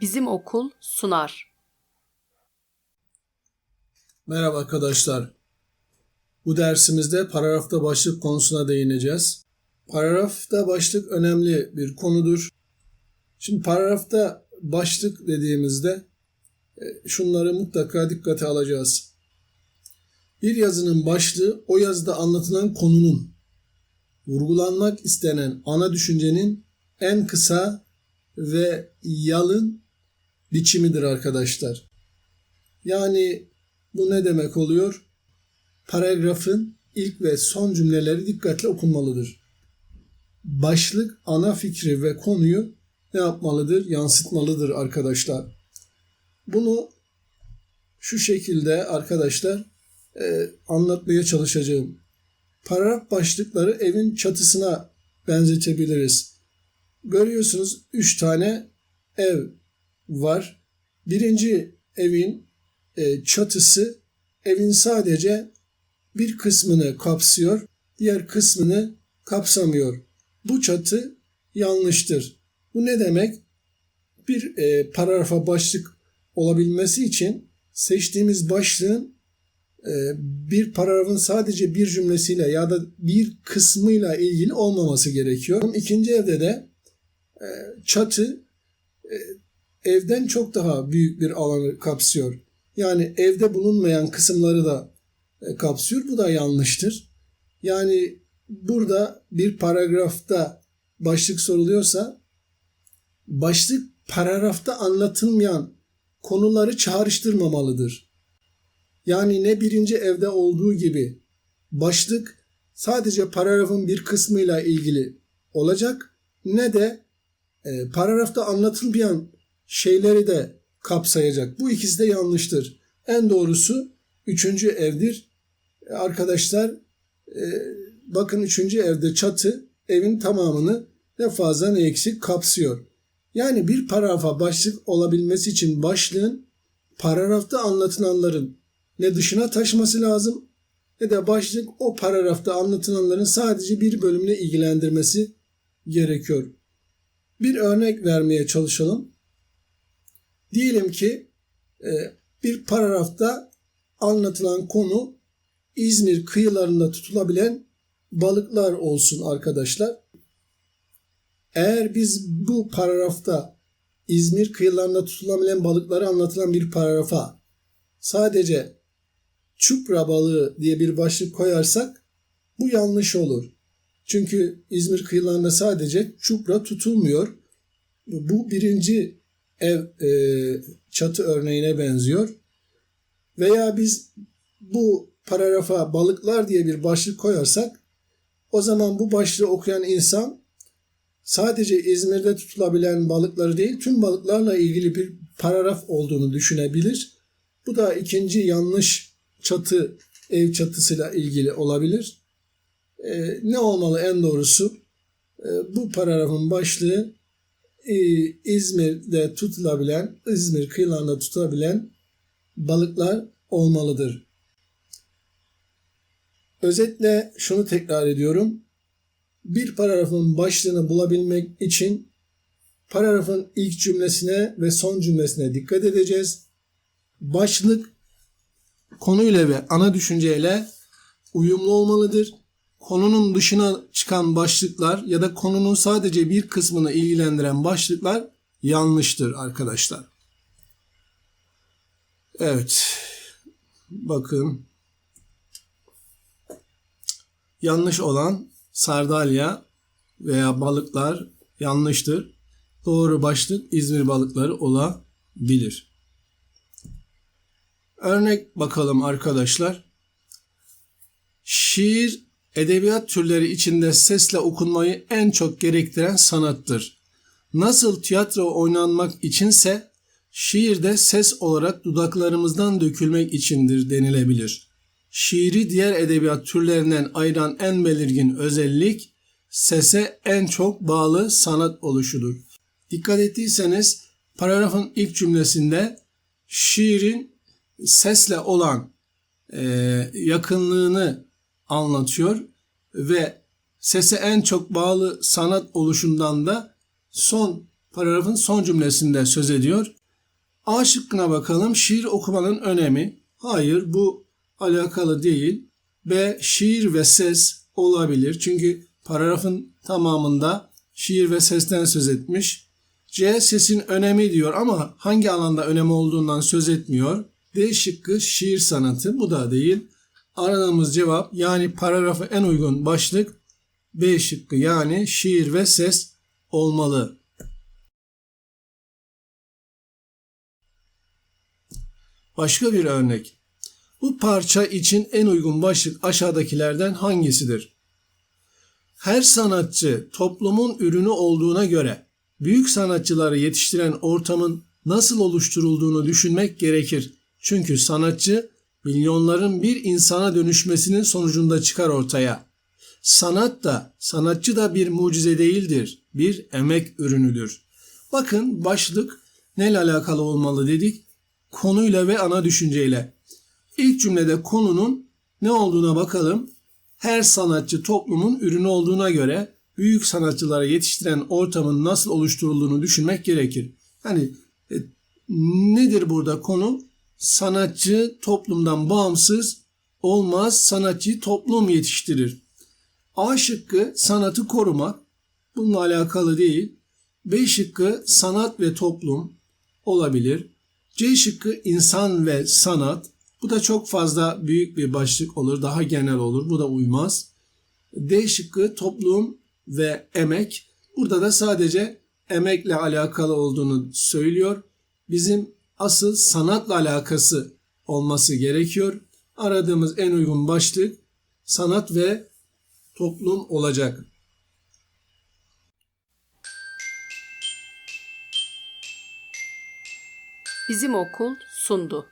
Bizim okul sunar. Merhaba arkadaşlar. Bu dersimizde paragrafta başlık konusuna değineceğiz. Paragrafta başlık önemli bir konudur. Şimdi paragrafta başlık dediğimizde e, şunları mutlaka dikkate alacağız. Bir yazının başlığı o yazıda anlatılan konunun, vurgulanmak istenen ana düşüncenin en kısa ve yalın biçimidir arkadaşlar. Yani bu ne demek oluyor? Paragrafın ilk ve son cümleleri dikkatle okunmalıdır. Başlık ana fikri ve konuyu ne yapmalıdır? Yansıtmalıdır arkadaşlar. Bunu şu şekilde arkadaşlar e, anlatmaya çalışacağım. Paragraf başlıkları evin çatısına benzetebiliriz. Görüyorsunuz 3 tane ev var. Birinci evin e, çatısı evin sadece bir kısmını kapsıyor, diğer kısmını kapsamıyor. Bu çatı yanlıştır. Bu ne demek? Bir e, paragrafa başlık olabilmesi için seçtiğimiz başlığın e, bir paragrafın sadece bir cümlesiyle ya da bir kısmıyla ilgili olmaması gerekiyor. İkinci evde de e, çatı e, evden çok daha büyük bir alanı kapsıyor. Yani evde bulunmayan kısımları da e, kapsıyor. Bu da yanlıştır. Yani burada bir paragrafta başlık soruluyorsa başlık paragrafta anlatılmayan konuları çağrıştırmamalıdır. Yani ne birinci evde olduğu gibi başlık sadece paragrafın bir kısmıyla ilgili olacak ne de e, paragrafta anlatılmayan şeyleri de kapsayacak. Bu ikisi de yanlıştır. En doğrusu üçüncü evdir. E, arkadaşlar e, bakın üçüncü evde çatı evin tamamını ne fazla ne eksik kapsıyor. Yani bir paragrafa başlık olabilmesi için başlığın paragrafta anlatılanların ne dışına taşması lazım ne de başlık o paragrafta anlatılanların sadece bir bölümüne ilgilendirmesi gerekiyor. Bir örnek vermeye çalışalım. Diyelim ki e, bir paragrafta anlatılan konu İzmir kıyılarında tutulabilen balıklar olsun arkadaşlar. Eğer biz bu paragrafta İzmir kıyılarında tutulabilen balıkları anlatılan bir paragrafa sadece çupra balığı diye bir başlık koyarsak bu yanlış olur. Çünkü İzmir kıyılarında sadece çupra tutulmuyor. Bu birinci ev e, çatı örneğine benziyor. Veya biz bu paragrafa balıklar diye bir başlık koyarsak o zaman bu başlığı okuyan insan sadece İzmir'de tutulabilen balıkları değil tüm balıklarla ilgili bir paragraf olduğunu düşünebilir. Bu da ikinci yanlış çatı ev çatısıyla ilgili olabilir. Ee, ne olmalı en doğrusu? Ee, bu paragrafın başlığı e, İzmir'de tutulabilen, İzmir kıyılarında tutulabilen balıklar olmalıdır. Özetle şunu tekrar ediyorum. Bir paragrafın başlığını bulabilmek için paragrafın ilk cümlesine ve son cümlesine dikkat edeceğiz. Başlık konuyla ve ana düşünceyle uyumlu olmalıdır. Konunun dışına çıkan başlıklar ya da konunun sadece bir kısmını ilgilendiren başlıklar yanlıştır arkadaşlar. Evet. Bakın. Yanlış olan sardalya veya balıklar yanlıştır. Doğru başlık İzmir balıkları olabilir. Örnek bakalım arkadaşlar. Şiir edebiyat türleri içinde sesle okunmayı en çok gerektiren sanattır. Nasıl tiyatro oynanmak içinse şiirde ses olarak dudaklarımızdan dökülmek içindir denilebilir. Şiiri diğer edebiyat türlerinden ayıran en belirgin özellik sese en çok bağlı sanat oluşudur. Dikkat ettiyseniz paragrafın ilk cümlesinde şiirin sesle olan e, yakınlığını anlatıyor ve sese en çok bağlı sanat oluşundan da son paragrafın son cümlesinde söz ediyor. A şıkkına bakalım. Şiir okumanın önemi. Hayır bu alakalı değil. B. Şiir ve ses olabilir. Çünkü paragrafın tamamında şiir ve sesten söz etmiş. C. Sesin önemi diyor ama hangi alanda önemi olduğundan söz etmiyor. D şıkkı şiir sanatı. Bu da değil. Aradığımız cevap yani paragrafa en uygun başlık B şıkkı yani şiir ve ses olmalı. Başka bir örnek. Bu parça için en uygun başlık aşağıdakilerden hangisidir? Her sanatçı toplumun ürünü olduğuna göre büyük sanatçıları yetiştiren ortamın nasıl oluşturulduğunu düşünmek gerekir. Çünkü sanatçı milyonların bir insana dönüşmesinin sonucunda çıkar ortaya. Sanat da, sanatçı da bir mucize değildir, bir emek ürünüdür. Bakın başlık neyle alakalı olmalı dedik? Konuyla ve ana düşünceyle. İlk cümlede konunun ne olduğuna bakalım. Her sanatçı toplumun ürünü olduğuna göre büyük sanatçılara yetiştiren ortamın nasıl oluşturulduğunu düşünmek gerekir. Yani e, nedir burada konu? Sanatçı toplumdan bağımsız olmaz, sanatçıyı toplum yetiştirir. A şıkkı sanatı korumak. Bununla alakalı değil. B şıkkı sanat ve toplum olabilir. C şıkkı insan ve sanat. Bu da çok fazla büyük bir başlık olur. Daha genel olur. Bu da uymaz. D şıkkı toplum ve emek. Burada da sadece emekle alakalı olduğunu söylüyor. Bizim asıl sanatla alakası olması gerekiyor. Aradığımız en uygun başlık sanat ve toplum olacak. Bizim okul sundu.